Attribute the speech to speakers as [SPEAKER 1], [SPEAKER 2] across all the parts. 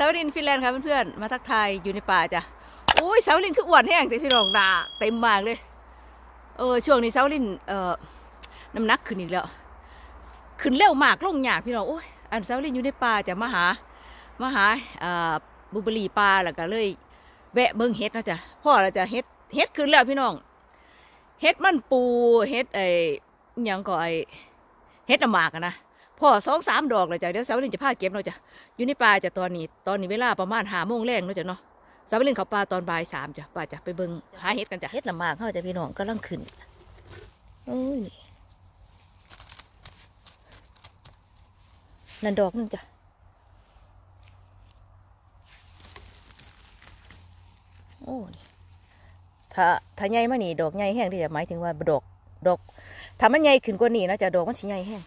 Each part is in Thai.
[SPEAKER 1] สาวลินฟินแลนด์ครับเพื่อนๆ มาทักทายอยู่ในป่าจ้ะอุ้ยสาวลินคืออ้วนแห้งแต่พี่รองดาเต็มมากเลย เออช่วงนี้สาวลินเอ่อน้ำหนักขึ้นอีกแล้ว ขึ้นเร็วมากลงหยากพี่น้องโอ้ยอันสาวลินอยู่ในป่าจะมาหามาหาเอ่อบุบรีป่าแล้วก็เลยแวะเบิ่งเฮ็ดนะจ๊ะพ่อเราจะเฮ็ดเฮ็ดขึ้นแล้วพี่น้องเฮ็ดมันปูเฮ็ดไอ้ยังก็ไอ้เฮ็ดน้ำหมากนะ พ่อสองสามดอกเลยจ้ะเดี๋ยวสาวลินจะพาเก็บเนาะจ้ะอยู่ในป่าจ้ะตอนนี้ตอนนี้เวลาประมาณหาโมงแรงเนาะจ้ะเนาะสาวลินเขาป่าตอนบ่ายสามจ้ะป่าจ้ะไปเบิ่งหาเฮ็ดกันจ้ะเฮ็ดน้ำหมากเข้าจ้ะพี่น้องกำลังขึ้นโอ้ยนี่นั่นดอกนึงจ้ะโอ้นี่ถ้าถ้าใหญ่มานี่ดอกใหญ่แห้งที่จะหมายถึงว่าดอกดอกถ้ามันใหญ่ขึ้นกว่านี้นะจะดอกมันสิใหญ่แห้ง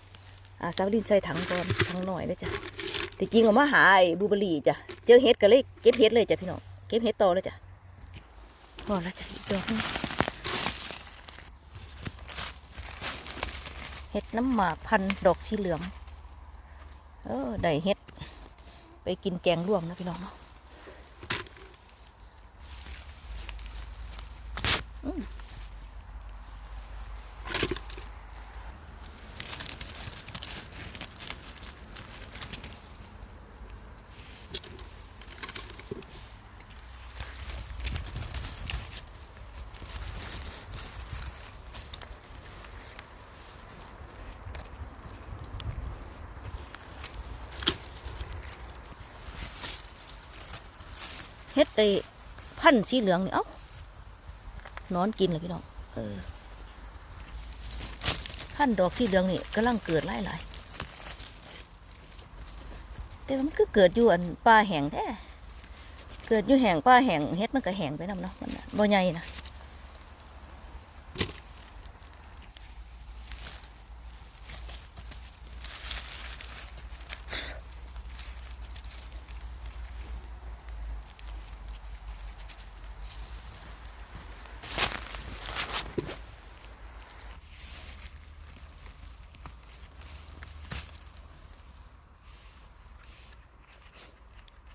[SPEAKER 1] อ่าสาวดินใส่ถังก่อนถังหน่อยเลยจ้ะแต่จริงเอามาหายบูเบอรี่จ้ะเจอเห็ดก็เลยเก็บเห็ดเลยจ้ะพี่น้องเก็บเห็ดต่อเลยจ้ะพอแล้วจ้ะอีกดอกเห็ดน้ำหมากพันดอกสีเหลืองเออได้เห็ด ไปกินแกงร่วมนะพี่น้องเนาะ เฮ็ดไอ้พันธุ์สีเหลืองนี่เอ้านอนกินเลยพี่น้องเออพันธุ์ดอกสีเหลืองนี่กำลังเกิดหลายหลายแต่ว่ามันก็เกิดอยู่อันป่าแห้งแท้เกิดอยู่แห้งป่าแห้งเฮ็ดมันก็แห้งไปนำเนาะมันบ่ใหญ่นะ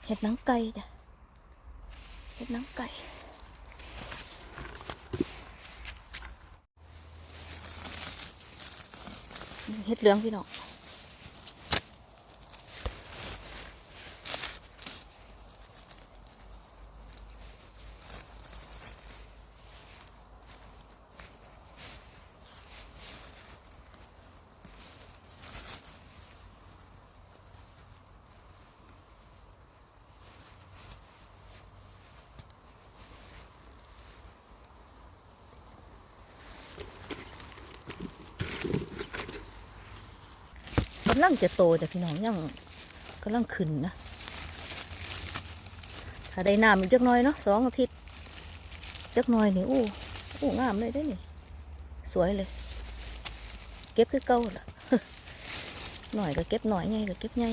[SPEAKER 1] เห็ดนังไก่จ้ะเห็ดนังไก่เห็ดเหลืองพี่น้อง กำลังจะโตแต่พี่น้องยังกำลังขึ้นนะ ถ้าได้น้ำอีกจักน่อยเนาะสองอาทิตย์จักน่อยนี่โอ้โอ้งามเลยได้นี่ สวยเลย เก็บคือเก่าล่ะหน่อยก็เก็บหน่อยไงก็เก็บไง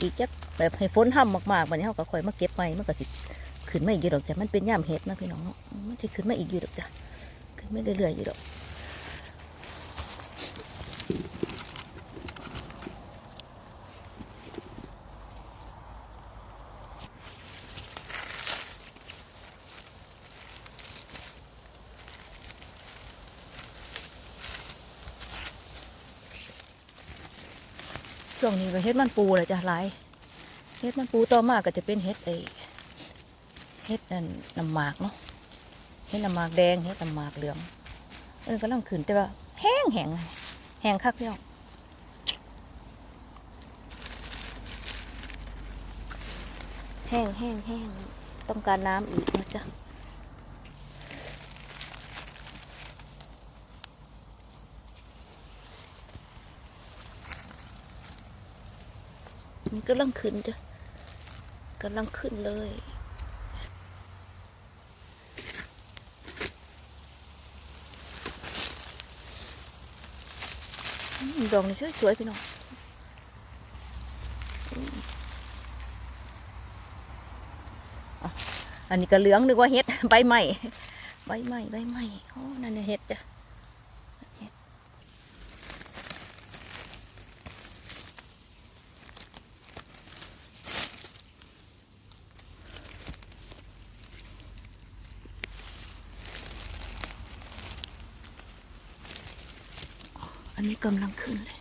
[SPEAKER 1] อีกจักแบบให้ฝนห้ำมากๆวันนี้เขาก็คอยมาเก็บใหม่มันก็สิขึ้นมาอีกอยู่ดอกจ้ะมันเป็นย่ามเห็ดนะพี่น้องเนาะมันจะขึ้นมาอีกอยู่ดอกจ้ะขึ้นไม่เรื่อยๆอยู่ดอก ช่วงนี้ก็เฮ็ดมันปูเลยจ้ะหลายเฮ็ดมันปูต่อมากก็จะเป็นเฮ็ดไอเฮ็ดนั่นน้ำหมากเนาะเฮ็ดน้ำหมากแดงเฮ็ดน้ำหมากเหลืองเออกำลังขึ้นแต่ว่าแห้งแห้งแห้งคักพี่น้องแห้งแห้งแห้งต้องการน้ำอีกนะจ๊ะ มันกำลังขึ้นจ้ะกำลังขึ้นเลยดอกนี่สวยๆพี่น้องอันนี้ก็เหลืองนึกว่าเห็ดใบใหม่ใบใหม่ใบใหม่โอ้นั่นน่ะเห็ดจ้ะ นี้กำลังขึ้นเลย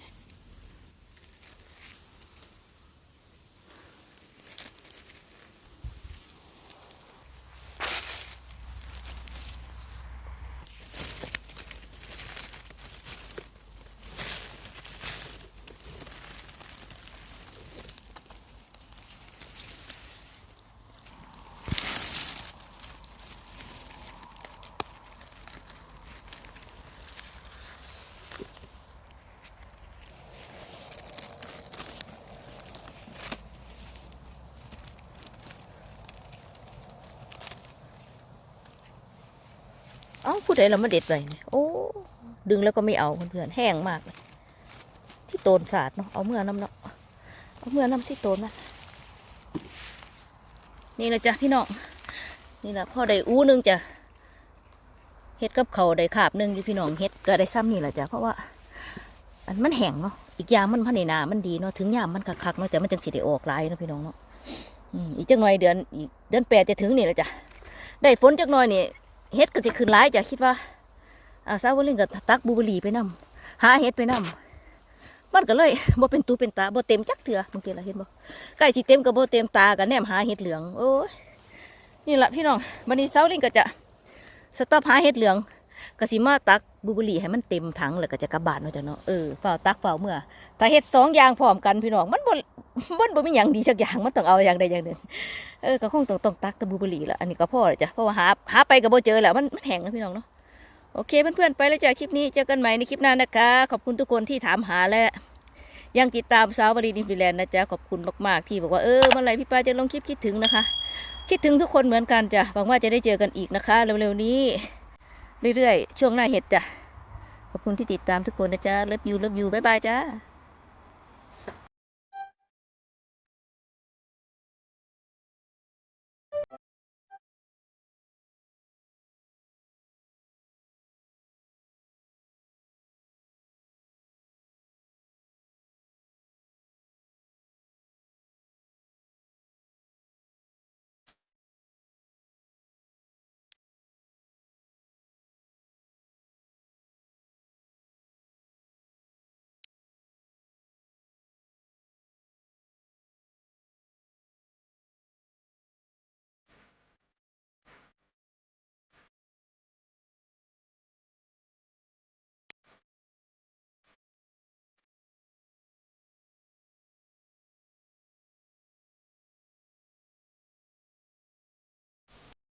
[SPEAKER 1] เอ้าผู้ใดเรามาเด็ดไปเนี่ยโอ้ ดึงแล้วก็ไม่เอาเพื่อนแห้งมากเลย ที่โตนสาดเนาะ เอาเมื่อน้ำเนาะ เอาเมื่อน้ำที่โตนนะนี่นะจ๊ะพี่น้อง นี่แหละพ่อได้อู้นึงจ้ะเฮ็ดกับเขาได้ขาบนึงอยู่พี่น้องเฮ็ดก็ได้ซ้ำนี่แหละจ้ะเพราะว่า อันมันแห้งเนาะ อีกอย่างมันพันในนา มันดีเนาะ ถึงยามมันคักๆเนาะแต่มันจังสิได้ออกลายเนาะพี่น้องเนาะอีกจักหน่อยเดือนอีกเดือนแปดจะถึงนี่แหละจ้ะ ได้ฝนจักหน่อยนี่ เฮ็ดก็จะขึ้นหลายจ้ะคิดว่าอาสาวลิงก็ตักบลูเบอรี่ไปนำหาเฮ็ดไปนำมันก็เลยบ่เป็นตูเป็นตาบ่เต็มจักเถื่อบางทีละเห็นบ่ใกล้สิเต็มก็บ่เต็มตาก็แนมหาเฮ็ดเหลืองโอ้ยนี่ล่ะพี่น้องบัดนี้สาวลิงก็จะสต็อปหาเฮ็ดเหลืองก็สิมาตัก บลูเบอร์รี่ให้มันเต็มถังแล้วก็จะกลับานเนาะจ้ะเนาะเออฝ้าตักฝ้าเมื่อถ้าเฮ็ดสองอย่างพร้อมกันพี่น้องมันบ่มันบ่มีหยังดีสักอย่างมันต้องเอาอย่างใดอย่างหนึ่งเออก็คงต้องต้องตักตะบูเบอรี่ละอันนี้ก็พอเลยจ้ะเพราะว่าหาหาไปก็บ่เจอแล้วมันมันแห้งนะพี่น้องเนาะโอเคเพื่อนๆไปแล้วจ้ะคลิปนี้เจอกันใหม่ในคลิปหน้านะคะ ขอบคุณทุกคนที่ถามหาและยังติดตามสาวบรีนิฟิแลนด์นะจ๊ะขอบคุณมากๆที่บอกว่าเออเมื่อไรพี่ปาจะลงคลิปคิดถึงนะคะ คิดถึงทุกคนเหมือนกันจ้ะหวังว่าจะได้เจอกันอีกนะคะเร็วๆนี้ เรื่อยๆ ช่วงหน้าเห็ดจ้ะ ขอบคุณที่ติดตามทุกคนนะจ๊ะเลิฟยูเลิฟยูบ๊ายบายจ้า